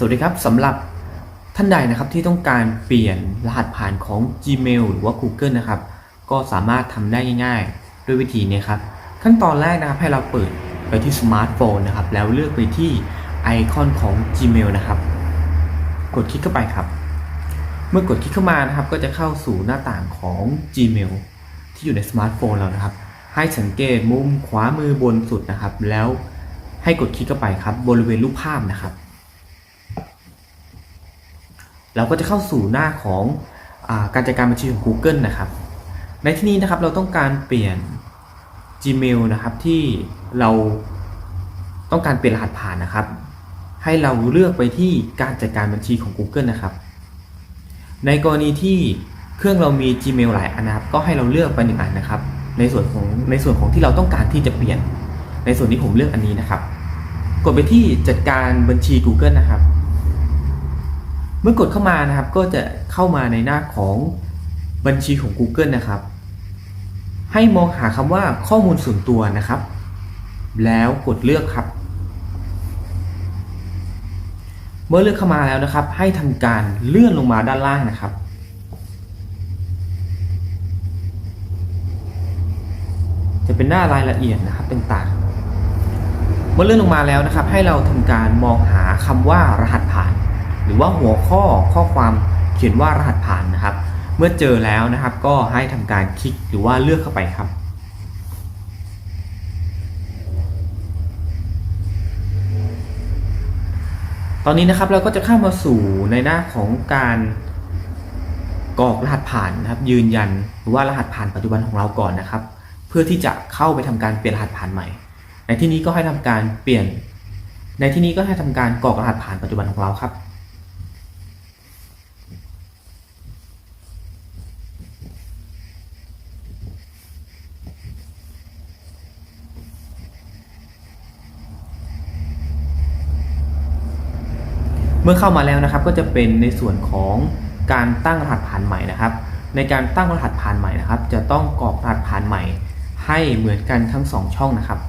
สวัสดีครับสำหรับท่านใดนะครับที่ต้องการเปลี่ยนรหัสผ่านของ Gmail หรือว่า Google นะครับ ก็สามารถทำได้ง่ายๆ ด้วยวิธีนี้ครับ ขั้นตอนแรกนะครับให้เราเปิดไปที่สมาร์ทโฟนนะครับ แล้วเลือกไปที่ไอคอนของ Gmail นะครับ กดคลิกเข้าไปครับ เมื่อกดคลิกเข้ามานะครับ ก็จะเข้าสู่หน้าต่างของ Gmail ที่อยู่ในสมาร์ทโฟนเรานะครับ ให้สังเกตมุมขวามือบนสุดนะครับ แล้วให้กดคลิกเข้าไปครับ บริเวณรูปภาพนะครับ เราก็จะเข้าสู่หน้าของอาการจัดการบัญชีของ Google นะครับ ในที่นี้นะครับเราต้องการเปลี่ยน Gmail นะครับที่เราต้องการเปลี่ยนรหัสผ่านนะครับ ให้เราเลือกไปที่การจัดการบัญชีของ Google นะครับ ในกรณีที่เครื่องเรามี Gmail หลายอันนะครับ ก็ให้เราเลือกไปหนึ่งอันนะครับ ในส่วนของในส่วนของที่เราต้องการที่จะเปลี่ยน ในส่วนนี้ผมเลือกอันนี้นะครับ กดไปที่จัดการบัญชี Google นะครับ เมื่อกดเข้ามานะครับ ก็จะเข้ามาในหน้าของบัญชีของ Google นะครับ ให้มองหาคำว่าข้อมูลส่วนตัวนะครับ แล้วกดเลือกครับ เมื่อเลือกเข้ามาแล้วนะครับ ให้ทำการเลื่อนลงมาด้านล่างนะครับจะเป็นหน้ารายละเอียดนะครับต่างๆ เมื่อเลื่อนลงมาแล้วนะครับ ให้เราทำการมองหาคำว่ารหัสผ่าน หรือว่าหัวข้อข้อความเขียนว่ารหัสผ่านนะครับ เมื่อเจอแล้วนะครับก็ให้ทำการคลิกหรือว่าเลือกเข้าไปครับตอนนี้นะครับเราก็จะเข้ามาสู่ในหน้าของการกรอกรหัสผ่านนะครับ ยืนยันหรือว่ารหัสผ่านปัจจุบันของเราก่อนนะครับ เพื่อที่จะเข้าไปทำการเปลี่ยนรหัสผ่านใหม่ ในที่นี้ก็ให้ทำการเปลี่ยน ในที่นี้ก็ให้ทำการกรอกรหัสผ่านปัจจุบันของเราครับ เมื่อเข้ามาแล้วนะครับก็จะเป็นในส่วนของการตั้งรหัสผ่านใหม่นะครับ ในการตั้งรหัสผ่านใหม่นะครับ จะต้องกรอกรหัสผ่านใหม่ ให้เหมือนกันทั้งสองช่องนะครับ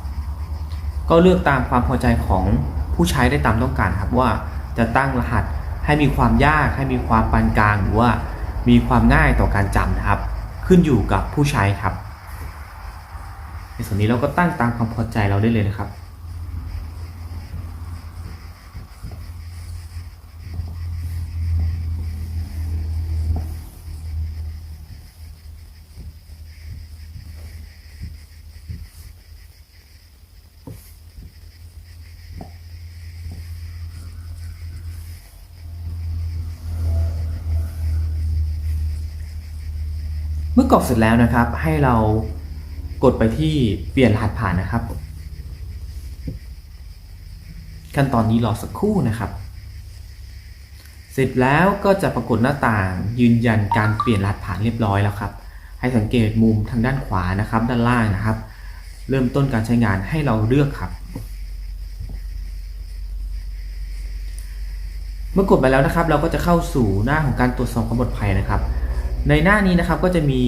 ก็เลือกตามความพอใจของผู้ใช้ได้ตามต้องการครับว่าจะตั้งรหัสให้มีความยาก ให้มีความปานกลางหรือว่ามีความง่ายต่อการจำนะครับ ขึ้นอยู่กับผู้ใช้ครับ ในส่วนนี้เราก็ตั้งตามความพอใจเราได้เลยนะครับ มื่อกรอกเสร็จแล้วนะครับ ให้เรากดไปที่เปลี่ยนรหัสผ่านนะครับ ขั้นตอนนี้รอสักครู่นะครับ เสร็จแล้วก็จะปรากฏหน้าต่างยืนยันการเปลี่ยนรหัสผ่านเรียบร้อยแล้วครับ ให้สังเกตมุมทางด้านขวานะครับ ด้านล่างนะครับ เริ่มต้นการใช้งานให้เราเลือกครับ เมื่อกดไปแล้วนะครับ เราก็จะเข้าสู่หน้าของการตรวจสอบความปลอดภัยนะครับ ในหน้านี้นะครับก็จะมี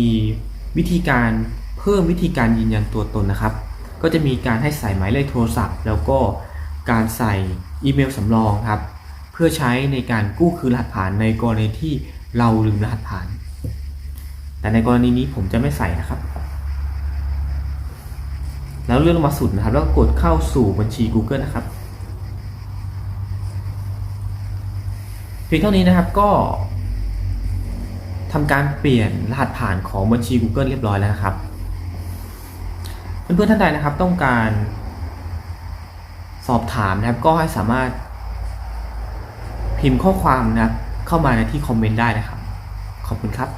วิธีการเพิ่มวิธีการยืนยันตัวตนนะครับ ก็จะมีการให้ใส่หมายเลขโทรศัพท์ แล้วก็การใส่อีเมลสำรองครับ เพื่อใช้ในการกู้คืนรหัสผ่านในกรณีที่เราลืมรหัสผ่าน แต่ในกรณีนี้ผมจะไม่ใส่นะครับ แล้วเลื่อนลงมาสุดนะครับ แล้วกดเข้าสู่บัญชี Google นะครับเพียงเท่านี้นะครับก็ ทำการเปลี่ยนรหัสผ่านของบัญชี Google เรียบร้อยแล้วนะครับ เพื่อนๆท่านใดนะครับต้องการสอบถามนะครับก็ให้สามารถพิมพ์ข้อความนะครับเข้ามาในที่คอมเมนต์ได้นะครับ ขอบคุณครับ